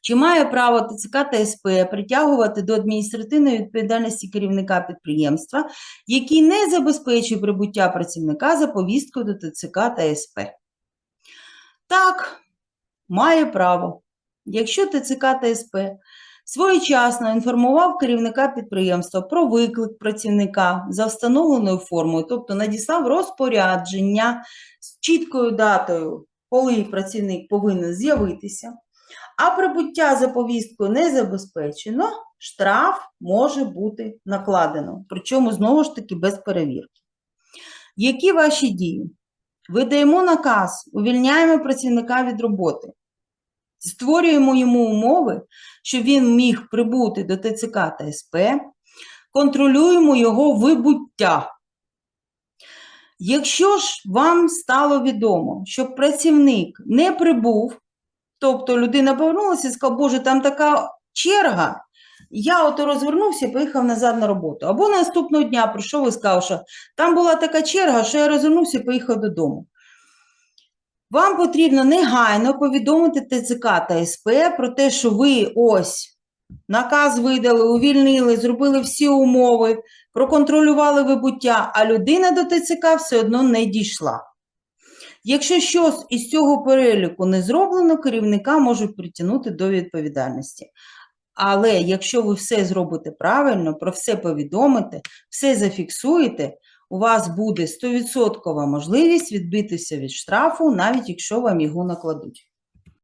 Чи має право ТЦК та СП притягувати до адміністративної відповідальності керівника підприємства, який не забезпечує прибуття працівника за повісткою до ТЦК та СП? Так, має право. Якщо ТЦК та СП своєчасно інформував керівника підприємства про виклик працівника за встановленою формою, тобто надіслав розпорядження з чіткою датою, коли працівник повинен з'явитися, а прибуття за повісткою не забезпечено, штраф може бути накладено, причому знову ж таки без перевірки. Які ваші дії? Видаємо наказ, увільняємо працівника від роботи, створюємо йому умови, щоб він міг прибути до ТЦК та СП, контролюємо його вибуття. Якщо ж вам стало відомо, що працівник не прибув, тобто людина повернулася і сказала, Боже, там така черга, я ото розвернувся і поїхав назад на роботу. Або наступного дня прийшов і сказав, що там була така черга, що я розвернувся і поїхав додому. Вам потрібно негайно повідомити ТЦК та СП про те, що ви ось наказ видали, увільнили, зробили всі умови, проконтролювали вибуття, а людина до ТЦК все одно не дійшла. Якщо щось із цього переліку не зроблено, керівника можуть притягнути до відповідальності. Але якщо ви все зробите правильно, про все повідомите, все зафіксуєте, у вас буде 100% можливість відбитися від штрафу, навіть якщо вам його накладуть.